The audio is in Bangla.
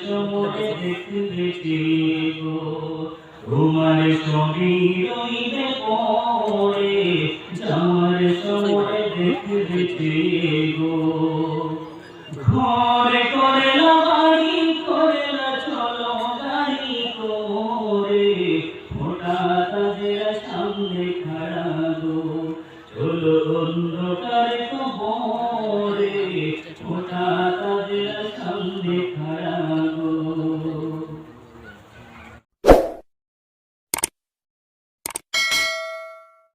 সমুদে দেখবে তোমার সমীরইতে পরে জামার সমুদে দেখবে গো। করে না বাড়ি চলো গাড়ি করে ফোটা খোদা তাদের সামনে খারাপ